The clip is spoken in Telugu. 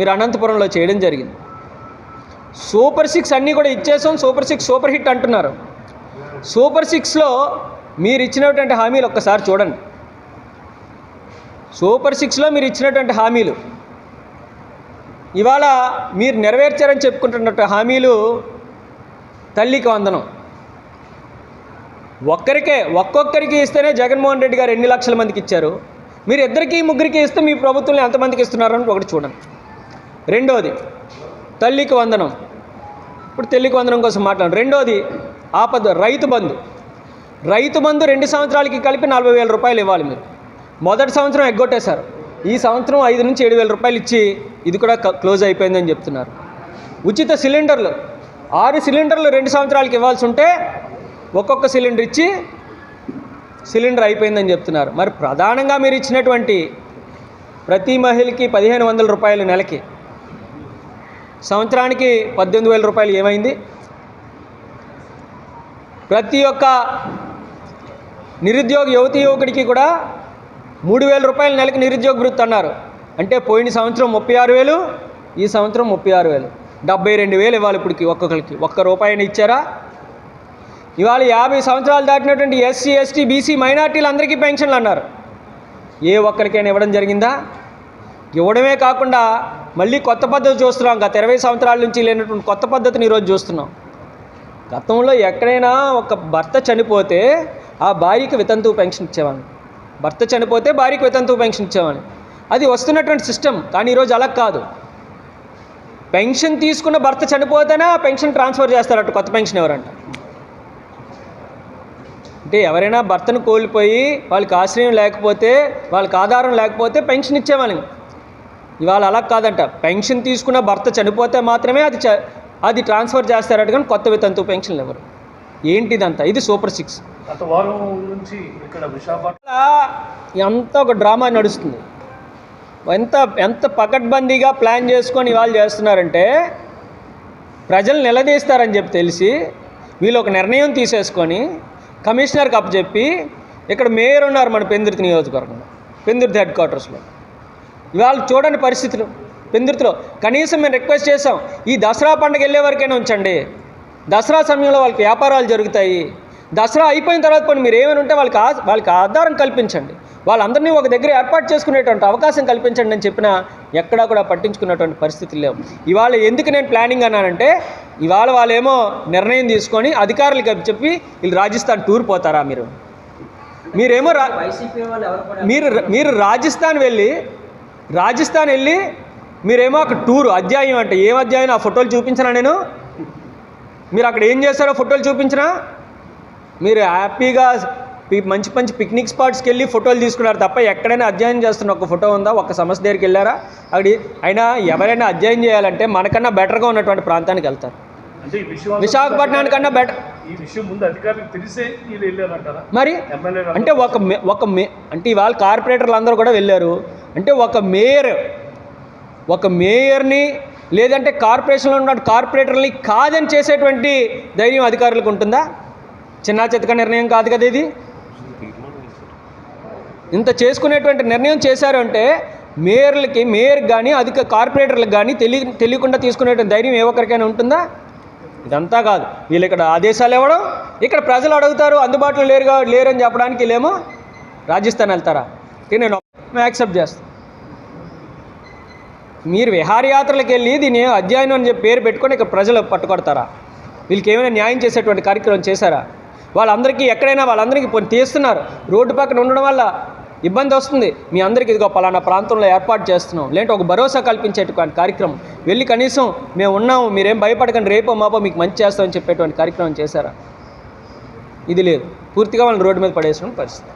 మీరు అనంతపురంలో చేయడం జరిగింది. సూపర్ సిక్స్ అన్నీ కూడా ఇచ్చేసాం. సూపర్ సిక్స్ సూపర్ హిట్ అంటున్నారు. సూపర్ సిక్స్లో మీరు ఇచ్చినటువంటి హామీలు ఒక్కసారి చూడండి. సూపర్ సిక్స్లో మీరు ఇచ్చినటువంటి హామీలు. ఇవాళ మీరు నెరవేర్చారని చెప్పుకుంటున్నట్టు హామీలు తల్లికి వందనం. ఒక్కరికే ఒక్కొక్కరికి ఇస్తేనే జగన్మోహన్ రెడ్డి గారు ఎన్ని లక్షల మందికి ఇచ్చారు? మీరు ఇద్దరికి ముగ్గురికి ఇస్తే మీ ప్రభుత్వం ఎంతమందికి ఇస్తున్నారని ఒకటి చూడండి. రెండోది తల్లికి వందనం. ఇప్పుడు తల్లికి వందనం కోసం మాట్లాడు. రెండోది ఆపద రైతు బంధు. రైతు బంధు రెండు సంవత్సరాలకి కలిపి నలభై వేల రూపాయలు ఇవ్వాలి మీరు. మొదటి సంవత్సరం ఎగ్గొట్టేశారు. ఈ సంవత్సరం ఐదు నుంచి ఏడు వేల రూపాయలు ఇచ్చి ఇది కూడా క్లోజ్ అయిపోయిందని చెప్తున్నారు. ఉచిత సిలిండర్లు. ఆరు సిలిండర్లు రెండు సంవత్సరాలకి ఇవ్వాల్సి ఉంటే ఒక్కొక్క సిలిండర్ ఇచ్చి సిలిండర్ అయిపోయిందని చెప్తున్నారు. మరి ప్రధానంగా మీరు ఇచ్చినటువంటి ప్రతి మహిళకి పదిహేను వందల రూపాయలు నెలకి సంవత్సరానికి పద్దెనిమిది వేల రూపాయలు ఏమైంది? ప్రతి ఒక్క నిరుద్యోగ యువతి యువకుడికి కూడా మూడు వేల రూపాయల నెలకు నిరుద్యోగ వృత్తి అన్నారు. అంటే పోయిన సంవత్సరం ముప్పై ఆరు వేలు ఈ సంవత్సరం ముప్పై ఆరు వేలు. డెబ్బై రెండు వేలు ఇవ్వాలి ఇప్పటికి ఒక్కొక్కరికి. ఒక్క రూపాయిని ఇచ్చారా? ఇవాళ యాభై సంవత్సరాలు దాటినటువంటి ఎస్సీ ఎస్టీ బీసీ మైనార్టీలు అందరికీ పెన్షన్లు అన్నారు. ఏ ఒక్కరికైనా ఇవ్వడం జరిగిందా? ఇవ్వడమే కాకుండా మళ్ళీ కొత్త పద్ధతి చూస్తున్నాం. గత ఇరవై సంవత్సరాల నుంచి లేనటువంటి కొత్త పద్ధతిని ఈరోజు చూస్తున్నాం. గతంలో ఎక్కడైనా ఒక భర్త చనిపోతే ఆ భార్యకి వితంతువు పెన్షన్ ఇచ్చేవాడిని భర్త చనిపోతే భార్యకి వితంతువు పెన్షన్ ఇచ్చేవాడిని అది వస్తున్నటువంటి సిస్టమ్ కానీ ఈరోజు అలా కాదు. పెన్షన్ తీసుకున్న భర్త చనిపోతేనే ఆ పెన్షన్ ట్రాన్స్ఫర్ చేస్తారట కొత్త పెన్షన్ ఎవరంట. అంటే ఎవరైనా భర్తను కోల్పోయి వాళ్ళకి ఆశ్రయం లేకపోతే వాళ్ళకి ఆధారం లేకపోతే పెన్షన్ ఇచ్చేవాళ్ళని. ఇవాళ అలా కాదంట. పెన్షన్ తీసుకున్న భర్త చనిపోతే మాత్రమే అది అది ట్రాన్స్ఫర్ చేస్తారట కానీ కొత్త వితంతు పెన్షన్లు ఎవరు? ఏంటిదంతా? ఇది సూపర్ సిక్స్. ఎంత ఒక డ్రామా నడుస్తుంది. ఎంత ఎంత పకడ్బందీగా ప్లాన్ చేసుకొని ఇవాళ చేస్తున్నారంటే ప్రజలు నిలదీస్తారని చెప్పి తెలిసి వీళ్ళు ఒక నిర్ణయం తీసేసుకొని కమిషనర్కి అప్పచెప్పి ఇక్కడ మేయర్ ఉన్నారు మన పెందుర్తి నియోజకవర్గంలో పెందుర్తి హెడ్ క్వార్టర్స్లో. ఇవాళ చూడండి పరిస్థితులు పెందుర్తిలో. కనీసం మేము రిక్వెస్ట్ చేసాం ఈ దసరా పండుగ వెళ్ళే వరకైనా ఉంచండి. దసరా సమయంలో వాళ్ళకి వ్యాపారాలు జరుగుతాయి. దసరా అయిపోయిన తర్వాత కొన్ని మీరు ఏమైనా ఉంటే వాళ్ళకి ఆ- వాళ్ళకి ఆధారం కల్పించండి. వాళ్ళందరినీ ఒక దగ్గర ఏర్పాటు చేసుకునేటువంటి అవకాశం కల్పించండి అని చెప్పినా ఎక్కడా కూడా పట్టించుకున్నటువంటి పరిస్థితులు లేవు. ఇవాళ ఎందుకు నేను ప్లానింగ్ అన్నానంటే ఇవాళ వాళ్ళేమో నిర్ణయం తీసుకొని అధికారులకు చెప్పి వీళ్ళు రాజస్థాన్ టూర్ పోతారా మీరు? మీరేమో మీరు మీరు రాజస్థాన్ వెళ్ళి రాజస్థాన్ వెళ్ళి మీరేమో అక్కడ టూర్ అధ్యాయం అంటే ఏం అధ్యాయం? ఆ ఫోటోలు చూపించనా నేను? మీరు అక్కడ ఏం చేస్తారో ఫోటోలు చూపించనా? మీరు హ్యాపీగా మంచి మంచి పిక్నిక్ స్పాట్స్కి వెళ్ళి ఫోటోలు తీసుకున్నారు తప్ప ఎక్కడైనా అధ్యయనం చేస్తున్న ఒక ఫోటో ఉందా? ఒక సమస్య దగ్గరికి వెళ్ళారా? అక్కడ అయినా ఎవరైనా అధ్యయనం చేయాలంటే మనకన్నా బెటర్గా ఉన్నటువంటి ప్రాంతానికి వెళ్తారు. విశాఖపట్నానికన్నా బెటర్ మరి అంటే ఒక మే ఒక మే అంటే ఇవాళ కార్పొరేటర్లు అందరూ కూడా వెళ్ళారు. అంటే ఒక మేయర్ ఒక మేయర్ని లేదంటే కార్పొరేషన్లో ఉన్న కార్పొరేటర్ని కాదని చేసేటువంటి ధైర్యం అధికారులకు ఉంటుందా? చిన్న చితక నిర్ణయం కాదు కదా ఇది. ఇంత చేసుకునేటువంటి నిర్ణయం చేశారు అంటే మేయర్లకి మేయర్ కానీ అధిక కార్పొరేటర్లకు కానీ తెలియ తెలియకుండా తీసుకునేటువంటి ధైర్యం ఏ ఒక్కరికైనా ఉంటుందా? ఇదంతా కాదు. వీళ్ళు ఇక్కడ ఆదేశాలు ఇవ్వడం ఇక్కడ ప్రజలు అడుగుతారు అందుబాటులో లేరుగా లేరని చెప్పడానికి వీళ్ళేమో రాజస్థాన్ వెళ్తారా? కాబట్టి నేను యాక్సెప్ట్ చేస్తాను మీరు విహారయాత్రలకు వెళ్ళి దీన్ని అధ్యయనం అని చెప్పి పేరు పెట్టుకొని ఇక్కడ ప్రజలు పట్టుకొడతారా? వీళ్ళకి ఏమైనా న్యాయం చేసేటువంటి కార్యక్రమం చేశారా? వాళ్ళందరికీ ఎక్కడైనా వాళ్ళందరికీ పోనీ తీస్తున్నారు. రోడ్డు పక్కన ఉండడం వల్ల ఇబ్బంది వస్తుంది. మీ అందరికీ ఇదిగో పలానా ప్రాంతంలో ఏర్పాటు చేస్తున్నాం. లేదంటే ఒక భరోసా కల్పించేటువంటి కార్యక్రమం. వెళ్ళి కనీసం మేము ఉన్నాము మీరేం భయపడకండి రేపో మాపో మీకు మంచి చేస్తామని చెప్పేటువంటి కార్యక్రమం చేశారా? ఇది లేదు. పూర్తిగా వాళ్ళని రోడ్డు మీద పడేసిన పరిస్థితి.